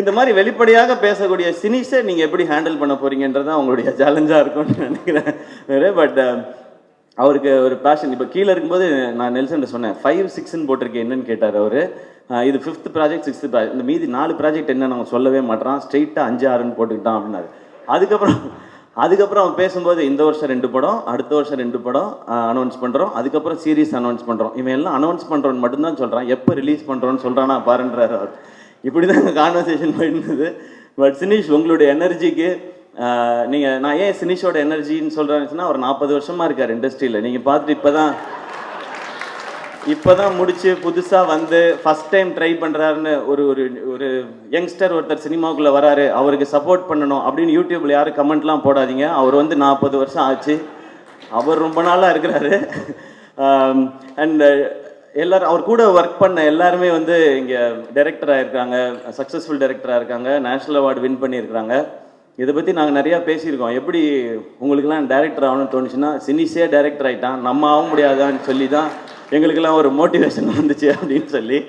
இந்த மாதிரி வெளிப்படையாக பேசக்கூடிய சினிஸை நீங்கள் எப்படி ஹேண்டில் பண்ண போறீங்கன்றது தான் உங்களுடைய சேலஞ்சாக இருக்கும்னு நினைக்கிறேன். வேறு பட் uh, அவருக்கு ஒரு பேஷன் இப்போ கீழே இருக்கும்போது நான் நெல்சன் சொன்னேன் ஃபைவ் சிக்ஸ்ன்னு போட்டிருக்கேன் என்னன்னு கேட்டார் அவர். இது ஃபிஃப்த் ப்ராஜெக்ட் சிக்ஸ்த் ப்ராஜெக்ட் இந்த மீதி நாலு ப்ராஜெக்ட் என்னன்னு நம்ம சொல்லவே மாட்டான் ஸ்ட்ரெயிட்டாக அஞ்சு ஆறுன்னு போட்டுக்கிட்டான் அப்படின்னாரு. அதுக்கப்புறம் அதுக்கப்புறம் அவன் பேசும்போது இந்த வருஷம் ரெண்டு படம் அடுத்த வருஷம் ரெண்டு படம் அனௌன்ஸ் பண்ணுறோம் அதுக்கப்புறம் சீரீஸ் அனௌன்ஸ் பண்ணுறோம் இவன் எல்லாம் அனௌன்ஸ் பண்ணுறோன்னு மட்டும்தான் சொல்கிறான் எப்போ ரிலீஸ் பண்ணுறோன்னு சொல்கிறானா பாருன்றார் அவர். இப்படி தான் கான்வர்சேஷன் போயிருந்தது. பட் சினிஷ் உங்களுடைய எனர்ஜிக்கு நீங்கள் நான் ஏன் சினிஷோட எனர்ஜின்னு சொல்கிறேன்னு அவர் நாற்பது வருஷமாக இருக்கார் இண்டஸ்ட்ரியில் நீங்கள் பார்த்துட்டு இப்போ தான் இப்போ தான் முடித்து புதுசாக வந்து ஃபஸ்ட் டைம் ட்ரை பண்ணுறாருன்னு ஒரு ஒரு ஒரு யங்ஸ்டர் ஒருத்தர் சினிமாவுக்குள்ளே வராரு. அவருக்கு சப்போர்ட் பண்ணணும் அப்படின்னு யூடியூப்பில் யாரும் கமெண்ட்லாம் போடாதீங்க. அவர் வந்து நாற்பது வருஷம் ஆச்சு. அவர் ரொம்ப நாளாக இருக்கிறாரு. அண்ட் எல்லாரும் அவர் கூட ஒர்க் பண்ண எல்லாருமே வந்து இங்கே டைரக்டராக இருக்காங்க சக்ஸஸ்ஃபுல் டைரக்டராக இருக்காங்க நேஷ்னல் அவார்டு வின் பண்ணியிருக்காங்க இதை பற்றி நாங்கள் நிறையா பேசியிருக்கோம். எப்படி உங்களுக்கெல்லாம் டேரக்டர் ஆகணும்னு தோணுச்சுன்னா சினிஸே டேரக்டர் ஆகிட்டான் நம்ம ஆக முடியாதான்னு சொல்லி தான் எங்களுக்கெல்லாம் ஒரு மோட்டிவேஷன் வந்துச்சு அப்படின்னு சொல்லி.